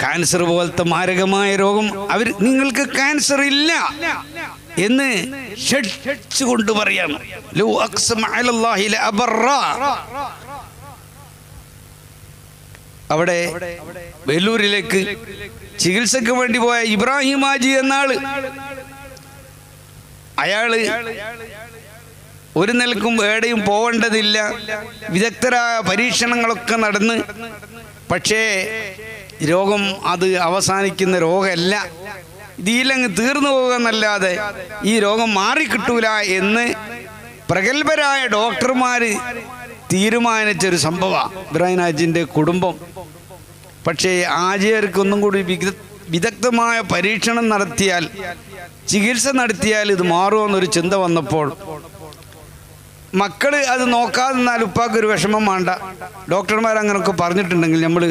Cancer പോലത്തെ മാരകമായ രോഗം അവർ നിങ്ങൾക്ക് ക്യാൻസർ ഇല്ല എന്ന് കൊണ്ട് പറയാണ്. അവിടെ വെല്ലൂരിലേക്ക് ചികിത്സക്ക് വേണ്ടി പോയ ഇബ്രാഹിം ആജി എന്നാൾ. അയാൾ ഒരു നിലക്കും എവിടെയും പോവേണ്ടതില്ല. വിദഗ്ധരായ പരീക്ഷണങ്ങളൊക്കെ നടന്ന്. പക്ഷേ രോഗം അത് അവസാനിക്കുന്ന രോഗമല്ല. ഇതിലങ്ങ് തീർന്നു പോകുകയെന്നല്ലാതെ ഈ രോഗം മാറിക്കിട്ടൂല എന്ന് പ്രഗത്ഭരായ ഡോക്ടർമാർ തീരുമാനിച്ചൊരു സംഭവമാണ് ഇബ്രാഹിം ഹാജിന്റെ കുടുംബം. പക്ഷേ ആചാര്യർക്ക് ഒന്നും കൂടി വിദഗ്ധമായ പരീക്ഷണം നടത്തിയാൽ ചികിത്സ നടത്തിയാൽ ഇത് മാറുമെന്നൊരു ചിന്ത വന്നപ്പോൾ മക്കൾ അത് നോക്കാതെ നിന്നാൽ ഉപ്പാക്കൊരു വിഷമം വേണ്ട. ഡോക്ടർമാർ അങ്ങനെയൊക്കെ പറഞ്ഞിട്ടുണ്ടെങ്കിൽ നമ്മൾ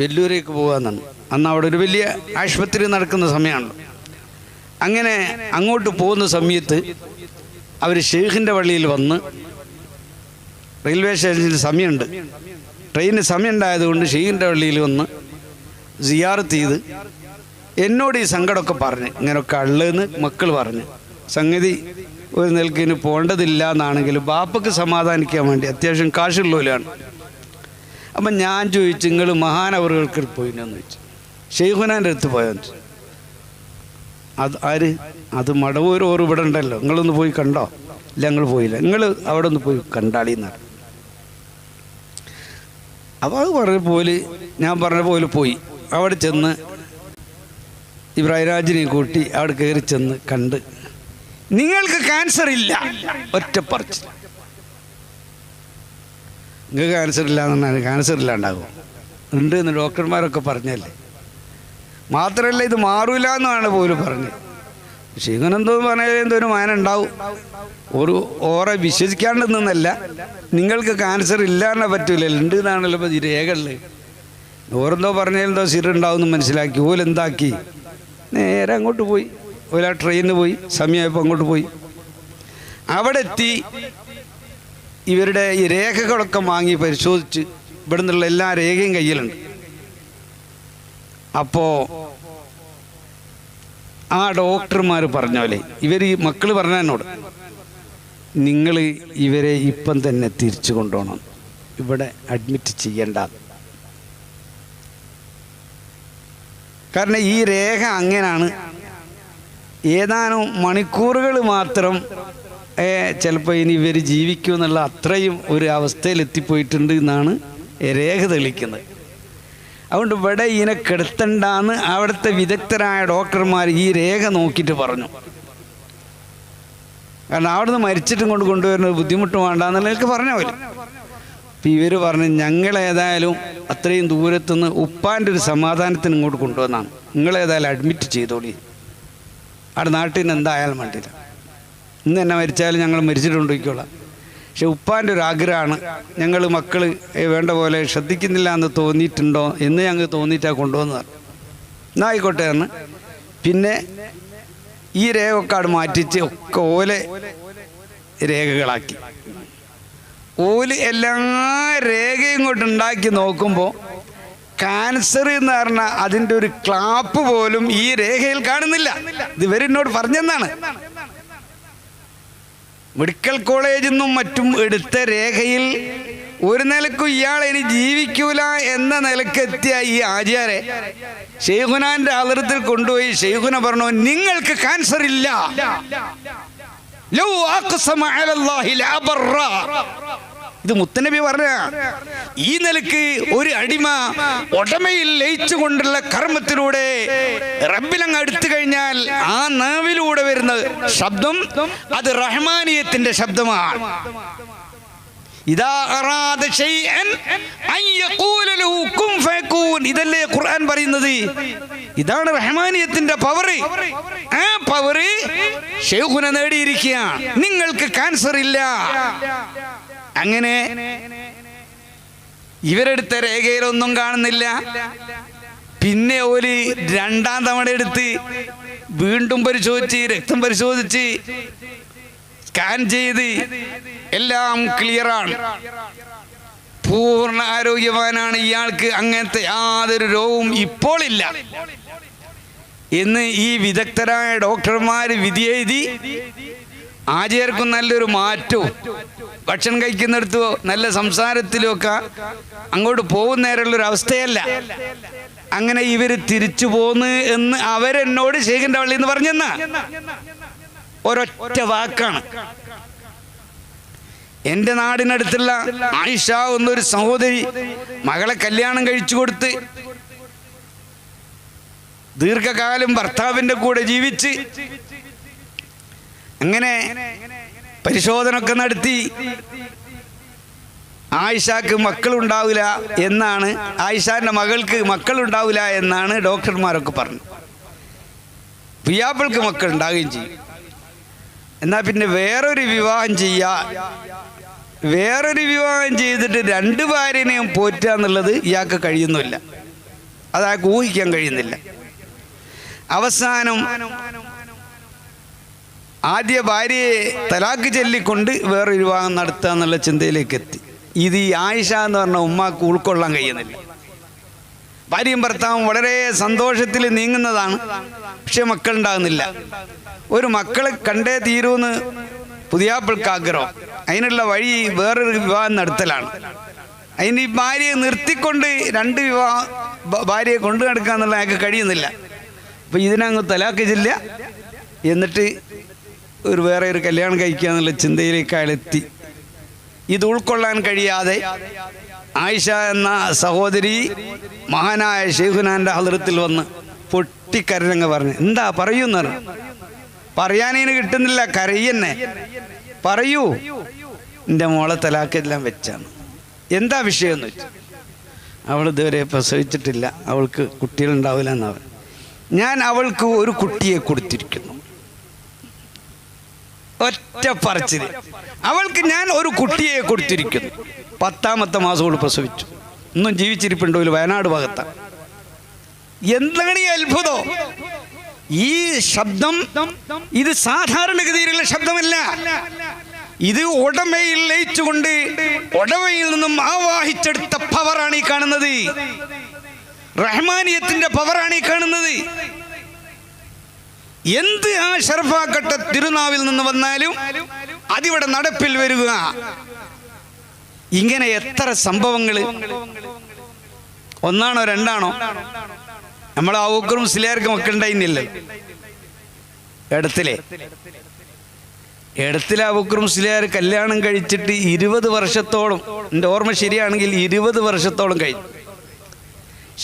വെല്ലൂരേക്ക് പോകാമെന്നാണ്. അന്ന് അവിടെ ഒരു വലിയ ആശുപത്രി നടക്കുന്ന സമയമാണ്. അങ്ങനെ അങ്ങോട്ട് പോകുന്ന സമയത്ത് അവർ ഷെയ്ഖിന്റെ വള്ളിയിൽ വന്ന് റെയിൽവേ സ്റ്റേഷനിൽ സമയമുണ്ട്. ട്രെയിനിന് സമയമുണ്ടായതുകൊണ്ട് ഷെയ്ഖിന്റെ വള്ളിയിൽ വന്ന് സിയാറത്ത് ചെയ്ത് എന്നോട് ഈ സങ്കടമൊക്കെ പറഞ്ഞ് ഇങ്ങനെയൊക്കെ ഉള്ളതെന്ന് മക്കൾ പറഞ്ഞ് സംഗതി ഒരു നിലക്കിന് പോകേണ്ടതില്ല എന്നാണെങ്കിലും ബാപ്പക്ക് സമാധാനിക്കാൻ വേണ്ടി അത്യാവശ്യം കാശുള്ളവരാണ്. അപ്പം ഞാൻ ചോദിച്ചു നിങ്ങൾ മഹാനവറുകൾക്ക് പോയിനെന്ന് ചോദിച്ചു. ഷെയ്ഖുനാന്റെ അടുത്ത് ചോദിച്ചു. അത് ആര്? അത് മടവൂർ ഇവിടെ ഉണ്ടല്ലോ. നിങ്ങളൊന്ന് പോയി കണ്ടോ? ഇല്ല ഞങ്ങൾ പോയില്ല. നിങ്ങൾ അവിടെ ഒന്ന് പോയി കണ്ടാളി എന്നാണ് അപ്പോൾ അത് പറഞ്ഞ പോലെ ഞാൻ പറഞ്ഞ പോലെ പോയി. അവിടെ ചെന്ന് ഇബ്രാഹിം രാജിനെ കൂട്ടി അവിടെ കയറി ചെന്ന് കണ്ട്. നിങ്ങൾക്ക് ക്യാൻസർ ഇല്ല. ഒറ്റപ്പറിച്ച് നിങ്ങൾക്ക് ക്യാൻസർ ഇല്ല എന്നാണ് ക്യാൻസർ ഇല്ലാണ്ടാകും ഉണ്ട് എന്ന് ഡോക്ടർമാരൊക്കെ പറഞ്ഞല്ലേ? മാത്രമല്ല ഇത് മാറൂല എന്നാണ് പോലും പറഞ്ഞത്. പക്ഷെ ഇങ്ങനെന്തോ പറഞ്ഞാൽ എന്തോ ഒരു മാന ഉണ്ടാവും. ഒരു ഓറെ വിശ്വസിക്കാണ്ട് നിന്നല്ല. നിങ്ങൾക്ക് ക്യാൻസർ ഇല്ലാണ്ട് പറ്റൂലല്ലോ ഉണ്ട് എന്നാണല്ലോ ഇപ്പോൾ രേഖകളിൽ ഓരെന്തോ പറഞ്ഞാലെന്തോ സിറുണ്ടാവും എന്ന് മനസ്സിലാക്കി. ഓലെന്താക്കി നേരെ അങ്ങോട്ട് പോയി. ഓല ട്രെയിനിന് പോയി. സമയമായപ്പോൾ അങ്ങോട്ട് പോയി. അവിടെ എത്തി. ഇവരുടെ ഈ രേഖകളൊക്കെ വാങ്ങി പരിശോധിച്ച് ഇവിടെ നിന്നുള്ള എല്ലാ രേഖയും കയ്യിലുണ്ട്. അപ്പോ ആ ഡോക്ടർമാർ പറഞ്ഞോലെ ഇവർ ഈ മക്കൾ പറഞ്ഞ എന്നോട് നിങ്ങൾ ഇവരെ ഇപ്പം തന്നെ തിരിച്ചു കൊണ്ടുപോകണം. ഇവിടെ അഡ്മിറ്റ് ചെയ്യണ്ട. കാരണം ഈ രേഖ അങ്ങനെയാണ് ഏതാനും മണിക്കൂറുകൾ മാത്രം ചിലപ്പോൾ ഇനി ഇവർ ജീവിക്കും എന്നുള്ള അത്രയും ഒരു അവസ്ഥയിൽ എത്തിപ്പോയിട്ടുണ്ട് എന്നാണ് രേഖ തെളിക്കുന്നത് അതുകൊണ്ട് ഇവിടെ ഇതിനെ കെടുത്തണ്ടെന്ന് അവിടുത്തെ വിദഗ്ധരായ ഡോക്ടർമാർ ഈ രേഖ നോക്കിയിട്ട് പറഞ്ഞു. കാരണം അവിടുന്ന് മരിച്ചിട്ടും കൊണ്ട് കൊണ്ടുവരുന്നത് ബുദ്ധിമുട്ട് വേണ്ടെന്നുള്ള എനിക്ക് പറഞ്ഞ പോലെ. അപ്പം ഇവർ പറഞ്ഞു ഞങ്ങളേതായാലും അത്രയും ദൂരത്തുനിന്ന് ഉപ്പാന്റെ ഒരു സമാധാനത്തിന് ഇങ്ങോട്ട് കൊണ്ടുവന്നാണ്. നിങ്ങളേതായാലും അഡ്മിറ്റ് ചെയ്തോളി. അവിടെ നാട്ടിൽ നിന്ന് എന്തായാലും വേണ്ടിയില്ല ഇന്ന് തന്നെ മരിച്ചാലും ഞങ്ങൾ മരിച്ചിട്ടുണ്ടിരിക്കോളാം പക്ഷെ ഉപ്പാന്റെ ഒരു ആഗ്രഹമാണ്. ഞങ്ങൾ മക്കൾ വേണ്ട പോലെ ശ്രദ്ധിക്കുന്നില്ല എന്ന് തോന്നിയിട്ടുണ്ടോ എന്ന് ഞങ്ങൾക്ക് തോന്നിയിട്ടാണ് കൊണ്ടുവന്നത് എന്നായിക്കോട്ടെ എന്ന് പിന്നെ ഈ രേഖയൊക്കെ അവിടെ മാറ്റിച്ച് ഒക്കെ ഓലെ രേഖകളാക്കി. ഓൽ എല്ലാ രേഖയും ഇങ്ങോട്ട് ഉണ്ടാക്കി നോക്കുമ്പോൾ ക്യാൻസർ എന്ന് പറഞ്ഞാൽ അതിന്റെ ഒരു ക്ലാപ്പ് പോലും ഈ രേഖയിൽ കാണുന്നില്ല. ഇത് ഇവരെന്നോട് പറഞ്ഞെന്നാണ്. മെഡിക്കൽ കോളേജിൽ നിന്നും മറ്റും എടുത്ത രേഖയിൽ ഒരു നിലക്കും ഇയാൾ ഇനി ജീവിക്കൂല എന്ന നിലക്കെത്തിയ ഈ ആചാരെ ഷെയ്ഖുനാന്റെ ആദരത്തിൽ കൊണ്ടുപോയി ഷെയ്ഖുന പറഞ്ഞു നിങ്ങൾക്ക് കാൻസർ ഇല്ല. ഇത് മുത്തനബി പറഞ്ഞ ഈ നിലയ്ക്ക് ഒരു അടിമ ഉടമയിൽ ലയിച്ചുകൊണ്ടുള്ള കർമ്മത്തിലൂടെ റബ്ബിലങ്ങ് അടുത്തു കഴിഞ്ഞാൽ ആ നാവിലൂടെ വരുന്ന ശബ്ദം അത് റഹ്മാനിയത്തിന്റെ ശബ്ദമാണ്. ഇതല്ലേ ഖുർആൻ പറയുന്നത്? ഇതാണ് റഹ്മാനിയത്തിന്റെ പവർ ആ പവർ ഷെയ്ഖുന നേടിയിരിക്കുകയാണ്. നിങ്ങൾക്ക് കാൻസർ ഇല്ല. അങ്ങനെ ഇവരെടുത്ത രേഖയിലൊന്നും കാണുന്നില്ല. പിന്നെ ഒരു രണ്ടാം തവണ എടുത്ത് വീണ്ടും പരിശോധിച്ച് രക്തം പരിശോധിച്ച് സ്കാൻ ചെയ്ത് എല്ലാം ക്ലിയറാണ് പൂർണ ആരോഗ്യവാനാണ് ഇയാൾക്ക് അങ്ങനത്തെ യാതൊരു രോഗവും ഇപ്പോൾ ഇല്ല. എന്ന് ഈ വിദഗ്ധരായ ഡോക്ടർമാർ വിധിയെഴുതി ആചാര്യർക്കും നല്ലൊരു മാറ്റവും. ഭക്ഷണം കഴിക്കുന്നിടത്തോ നല്ല സംസാരത്തിലും ഒക്കെ അങ്ങോട്ട് പോകുന്നേരമുള്ളൊരു അവസ്ഥയല്ല. അങ്ങനെ ഇവർ തിരിച്ചു പോന്ന് എന്ന് അവരെന്നോട് ശേഖന്റെ വള്ളി എന്ന് പറഞ്ഞെന്ന? ഒരൊറ്റ വാക്കാണ്. എന്റെ നാടിനടുത്തുള്ള ആയിഷ എന്നൊരു സഹോദരി മകളെ കല്യാണം കഴിച്ചു കൊടുത്ത് ദീർഘകാലം ഭർത്താവിന്റെ കൂടെ ജീവിച്ച് അങ്ങനെ പരിശോധന ഒക്കെ നടത്തി. ആയിഷാക്ക് മക്കളുണ്ടാവില്ല എന്നാണ് ആയിഷാന്റെ മകൾക്ക് മക്കളുണ്ടാവില്ല എന്നാണ് ഡോക്ടർമാരൊക്കെ പറഞ്ഞു. പിയാപ്പിൾക്ക് മക്കൾ ഉണ്ടാവുകയും ചെയ്യും. എന്നാൽ പിന്നെ വേറൊരു വിവാഹം ചെയ്യാ. വേറൊരു വിവാഹം ചെയ്തിട്ട് രണ്ട് ഭാര്യനെയും പോറ്റുക എന്നുള്ളത് ഇയാൾക്ക് കഴിയുന്നില്ല. അത് അയാൾക്ക് ഊഹിക്കാൻ കഴിയുന്നില്ല. അവസാനം ആദ്യ ഭാര്യയെ തലാക്ക് ചൊല്ലിക്കൊണ്ട് വേറെ വിവാഹം നടത്തുക എന്നുള്ള ചിന്തയിലേക്ക് എത്തി. ഇത് ഈ ആയിഷ എന്ന് പറഞ്ഞ ഉമ്മാക്ക് ഉൾക്കൊള്ളാൻ കഴിയുന്നില്ല. ഭാര്യയും ഭർത്താവും വളരെ സന്തോഷത്തിൽ നീങ്ങുന്നതാണ്. പക്ഷെ മക്കളുണ്ടാകുന്നില്ല. ഒരു മക്കളെ കണ്ടേ തീരൂന്ന് പുതിയാപ്പിൾക്ക് ആഗ്രഹം. അതിനുള്ള വഴി വേറൊരു വിവാഹം നടത്തലാണ്. അതിന് ഈ ഭാര്യയെ നിർത്തിക്കൊണ്ട് രണ്ട് വിവാഹം ഭാര്യയെ കൊണ്ടു നടക്കുക എന്നുള്ള അയാൾക്ക് കഴിയുന്നില്ല. അപ്പൊ ഇതിനങ്ങ് തലാക്ക് ചെല്ല എന്നിട്ട് ഒരു വേറെ ഒരു കല്യാണം കഴിക്കുക എന്നുള്ള ചിന്തയിലേക്ക് അയാളെത്തി ഇത് ഉൾക്കൊള്ളാൻ കഴിയാതെ ആയിഷ എന്ന സഹോദരി മഹാനായ ഷെയ്ഖുനാന്റെ ഹൃദയത്തിൽ വന്ന് പൊട്ടിക്കരഞ്ഞങ്ങ് പറഞ്ഞു എന്താ പറയൂന്ന് പറഞ്ഞു. പറയാനതിന് കിട്ടുന്നില്ല കരയന്നെ പറയൂ. എന്റെ മോളെ തലാക്കെല്ലാം വെച്ചാണ്. എന്താ വിഷയം എന്ന് വെച്ചു? അവൾ ഇതുവരെ പ്രസവിച്ചിട്ടില്ല. അവൾക്ക് കുട്ടികളുണ്ടാവില്ല എന്നവൻ ഞാൻ അവൾക്ക് ഒരു കുട്ടിയെ കൊടുത്തിരിക്കുന്നു. ഒറ്റ പറച്ചിൽ അവൾക്ക് ഞാൻ ഒരു കുട്ടിയെ കൊടുത്തിരിക്കുന്നു. പത്താമത്തെ മാസം പ്രസവിച്ചു. ഒന്നും ജീവിച്ചിരിപ്പുണ്ടോ ഇല്ല വയനാട് ഭാഗത്താണ് എന്താണ് ഈ അത്ഭുതം? ഈ ശബ്ദം ഇത് സാധാരണഗതിയിലുള്ള ശബ്ദമല്ല. ഇത് ഉടമയിൽ ലയിച്ചുകൊണ്ട് ഉടമയിൽ നിന്നും ആവാഹിച്ചെടുത്ത പവറാണ് ഈ കാണുന്നത്. റഹ്മാനിയത്തിന്റെ പവറാണ് ഈ കാണുന്നത്. എന്ത് ആ ഷർഫാക്കട്ട തിരുനാവിൽ നിന്ന് വന്നാലും അതിവിടെ നടപ്പിൽ വരിക. ഇങ്ങനെ എത്ര സംഭവങ്ങൾ ഒന്നാണോ രണ്ടാണോ? നമ്മൾ ഔക്കറും സിലേർക്കും ഒക്കെ ഉണ്ടായിരുന്നില്ല? ഇടത്തിലെ ഇടത്തിലെ ഔക്കറും സിലേർ കല്യാണം കഴിച്ചിട്ട് ഇരുപത് വർഷത്തോളം എന്റെ ഓർമ്മ ശരിയാണെങ്കിൽ ഇരുപത് വർഷത്തോളം കഴിഞ്ഞു.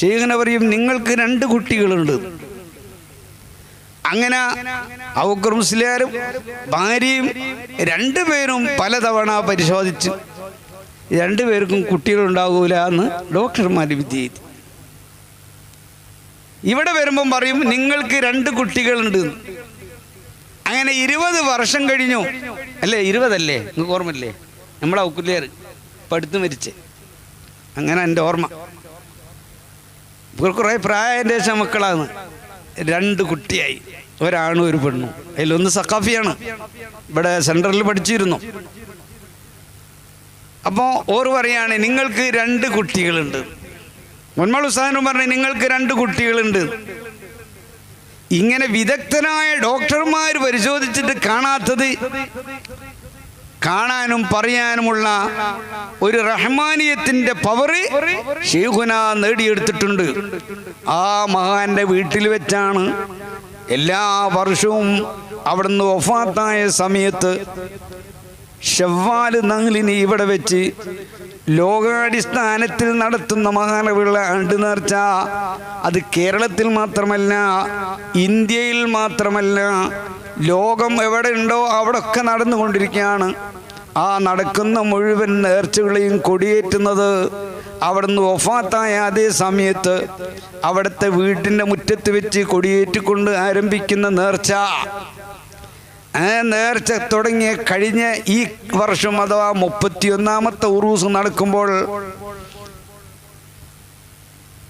ശേഖന പറയും നിങ്ങൾക്ക് രണ്ട് കുട്ടികളുണ്ട്. അങ്ങനെ ഔക്കർ ഭാര്യയും രണ്ടുപേരും പലതവണ പരിശോധിച്ച് രണ്ടുപേർക്കും കുട്ടികളുണ്ടാകൂല എന്ന് ഡോക്ടർമാർ വിധി ചെയ്തു. ഇവിടെ വരുമ്പം പറയും നിങ്ങൾക്ക് രണ്ട് കുട്ടികളുണ്ട്. അങ്ങനെ ഇരുപത് വർഷം കഴിഞ്ഞു. അല്ലേ ഇരുപതല്ലേ? നിങ്ങൾക്ക് ഓർമ്മയില്ലേ? നമ്മളെ ഔക്കുലിയർ പഠിത്തം മരിച്ച്. അങ്ങനെ എന്റെ ഓർമ്മ. കുറേ പ്രായന്റെ ശേഷം മക്കളാണ്. രണ്ട് കുട്ടിയായി. ഒരാണും ഒരു പെണ്ണും. അതിലൊന്ന് സക്കാഫിയാണ് ഇവിടെ സെൻട്രലിൽ പഠിച്ചിരുന്നു. അപ്പോൾ ഓർ പറയാണ് നിങ്ങൾക്ക് രണ്ട് കുട്ടികളുണ്ട്. മുൻമൾ ഉസ്താനും പറഞ്ഞു നിങ്ങൾക്ക് രണ്ട് കുട്ടികളുണ്ട്. ഇങ്ങനെ വിദഗ്ധനായ ഡോക്ടർമാർ പരിശോധിച്ചിട്ട് കാണാത്തത് കാണാനും പറയാനുമുള്ള ഒരു റഹ്മാനിയത്തിന്റെ പവറ് ഷെയ്ഖുന നേടിയെടുത്തിട്ടുണ്ട്. ആ മഹാന്റെ വീട്ടിൽ വെച്ചാണ് എല്ലാ വർഷവും അവിടുന്ന് ഒഫാത്തായ സമയത്ത് ഷവ്വാൽ നങ്ങിലിനി ഇവിടെ വെച്ച് ലോകാടിസ്ഥാനത്തിൽ നടത്തുന്ന മഹാനവിള ആണ്ട് നേർച്ച. അത് കേരളത്തിൽ മാത്രമല്ല ഇന്ത്യയിൽ മാത്രമല്ല ലോകം എവിടെ ഉണ്ടോ അവിടെ ഒക്കെ നടന്നുകൊണ്ടിരിക്കുകയാണ്. ആ നടക്കുന്ന മുഴുവൻ നേർച്ചകളെയും കൊടിയേറ്റുന്നത് അവിടുന്ന് ഒഫാത്തായ അതേ സമയത്ത് അവിടുത്തെ വീട്ടിന്റെ മുറ്റത്ത് വെച്ച് കൊടിയേറ്റിക്കൊണ്ട് ആരംഭിക്കുന്ന നേർച്ച. ആ നേർച്ച തുടങ്ങിയ കഴിഞ്ഞ ഈ വർഷം അഥവാ മുപ്പത്തിയൊന്നാമത്തെ ഉറൂസ് നടക്കുമ്പോൾ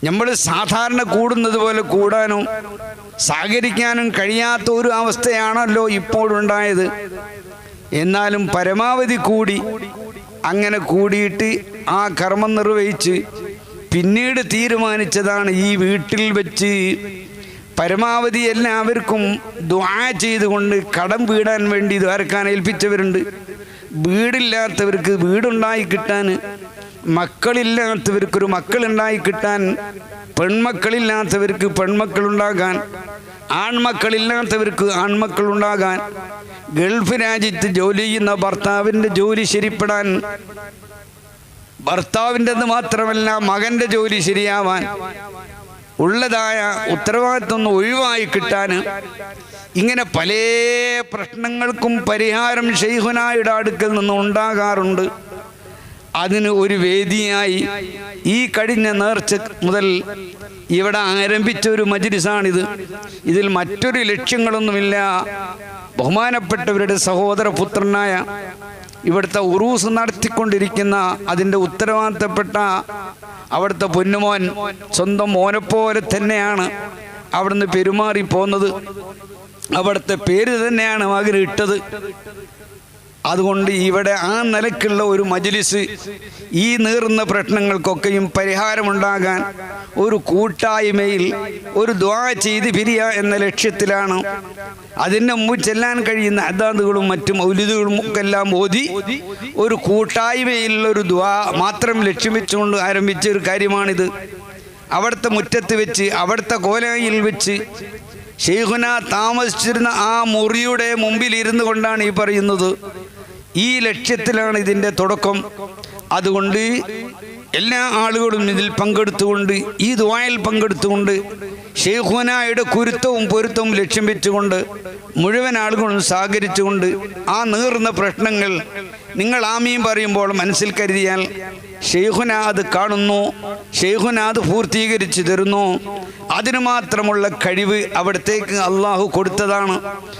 നമ്മൾ സാധാരണ കൂടുന്നത് പോലെ കൂടാനും സഹകരിക്കാനും കഴിയാത്ത ഒരു അവസ്ഥയാണല്ലോ ഇപ്പോഴുണ്ടായത് എന്നാലും പരമാവധി കൂടി അങ്ങനെ കൂടിയിട്ട് ആ കർമ്മം നിർവഹിച്ച് പിന്നീട് തീരുമാനിച്ചതാണ് ഈ വീട്ടിൽ വെച്ച് പരമാവധി എല്ലാവർക്കും ദ്വാ ചെയ്തുകൊണ്ട് കടം വീടാൻ വേണ്ടി ദ്വാരക്കാൻ ഏൽപ്പിച്ചവരുണ്ട്. വീടില്ലാത്തവർക്ക് വീടുണ്ടായി കിട്ടാൻ മക്കളില്ലാത്തവർക്കൊരു മക്കളുണ്ടായി കിട്ടാൻ പെൺമക്കളില്ലാത്തവർക്ക് പെൺമക്കളുണ്ടാകാൻ ആൺമക്കളില്ലാത്തവർക്ക് ആൺമക്കളുണ്ടാകാൻ ഗൾഫ് രാജ്യത്ത് ജോലി ചെയ്യുന്ന ഭർത്താവിന്റെ ജോലി ശരിപ്പെടാൻ ഭർത്താവിന്റെത് മാത്രമല്ല മകന്റെ ജോലി ശരിയാവാൻ ഉള്ളതായ ഉത്തരവാദിത്വം ഒഴിവായി കിട്ടാൻ ഇങ്ങനെ പല പ്രശ്നങ്ങൾക്കും പരിഹാരം ഷെയ്ഖുനായുടെ അടുക്കൽ നിന്ന് ഉണ്ടാകാറുണ്ട്. അതിന് ഒരു വേദിയായി ഈ കഴിഞ്ഞ നേർച്ച മുതൽ ഇവിടെ ആരംഭിച്ച ഒരു മജിലിസാണിത്. ഇതിൽ മറ്റൊരു ലക്ഷ്യങ്ങളൊന്നുമില്ല. ബഹുമാനപ്പെട്ടവരുടെ സഹോദര പുത്രനായ ഇവിടുത്തെ ഉറൂസ് നടത്തിക്കൊണ്ടിരിക്കുന്ന അതിന്റെ ഉത്തരവാദിത്തപ്പെട്ട അവിടുത്തെ പൊന്നുമോൻ സ്വന്തം മോനെപ്പോലെ തന്നെയാണ് അവിടുന്ന് പെരുമാറി പോന്നത് അവിടുത്തെ പേര് തന്നെയാണ് മകന് ഇട്ടത്. അതുകൊണ്ട് ഇവിടെ ആ നിലക്കുള്ള ഒരു മജ്ലിസ് ഈ നീറുന്ന പ്രശ്നങ്ങൾക്കൊക്കെയും പരിഹാരമുണ്ടാകാൻ ഒരു കൂട്ടായ്മയിൽ ഒരു ദ്വാ ചെയ്ത് പിരിയ എന്ന ലക്ഷ്യത്തിലാണ് അതിന്റെ മുമ്പ് ചെല്ലാൻ കഴിയുന്ന അദാന്തുകളും മറ്റു ഒക്കെ എല്ലാം ഓതി ഒരു കൂട്ടായ്മയിലുള്ള ഒരു ദ്വാ മാത്രം ലക്ഷ്യമിച്ചുകൊണ്ട് ആരംഭിച്ച ഒരു കാര്യമാണിത്. അവിടുത്തെ മുറ്റത്ത് വെച്ച് അവിടുത്തെ കോലായിൽ വെച്ച് ഷെയ്ഖുന താമസിച്ചിരുന്ന ആ മുറിയുടെ മുമ്പിൽ ഇരുന്നു കൊണ്ടാണ് ഈ പറയുന്നത്. ഈ ലക്ഷ്യത്തിലാണ് ഇതിന്റെ തുടക്കം. അതുകൊണ്ട് എല്ലാ ആളുകളും ഇതിൽ പങ്കെടുത്തുകൊണ്ട് ഈ ദ്വായൽ പങ്കെടുത്തുകൊണ്ട് ഷെയ്ഖുനായുടെ കുരുത്തവും പൊരുത്തവും ലക്ഷ്യം വെച്ചുകൊണ്ട് മുഴുവൻ ആളുകളും സഹകരിച്ചുകൊണ്ട് ആ നീറുന്ന പ്രശ്നങ്ങൾ നിങ്ങൾ ആമീൻ പറയുമ്പോൾ മനസ്സിൽ കരുതിയാൽ ഷെയ്ഖുന അത് കാണുന്നു ഷെയ്ഖുന അത് പൂർത്തീകരിച്ചു തരുന്നു. അതിനു മാത്രമുള്ള കഴിവ് അവിടത്തേക്ക് അള്ളാഹു കൊടുത്തതാണ്.